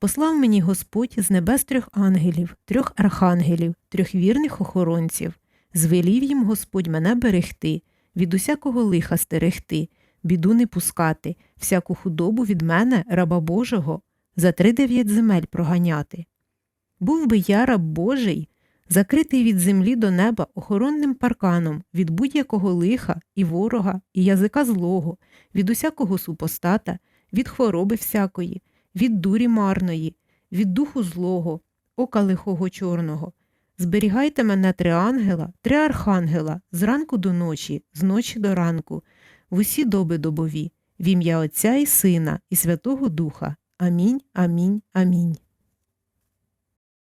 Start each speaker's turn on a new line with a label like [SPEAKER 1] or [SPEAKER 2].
[SPEAKER 1] Послав мені Господь з небес трьох ангелів, трьох архангелів, трьох вірних охоронців. Звелів їм Господь мене берегти, від усякого лиха стерегти, біду не пускати, всяку худобу від мене, раба Божого, за три дев'ять земель проганяти. Був би я раб Божий, закритий від землі до неба охоронним парканом від будь-якого лиха і ворога, і язика злого, від усякого супостата, від хвороби всякої, від дурі марної, від духу злого, ока лихого чорного. Зберігайте мене три ангела, три архангела, зранку до ночі, з ночі до ранку, в усі доби добові, в ім'я Отця і Сина, і Святого Духа. Амінь, амінь, амінь.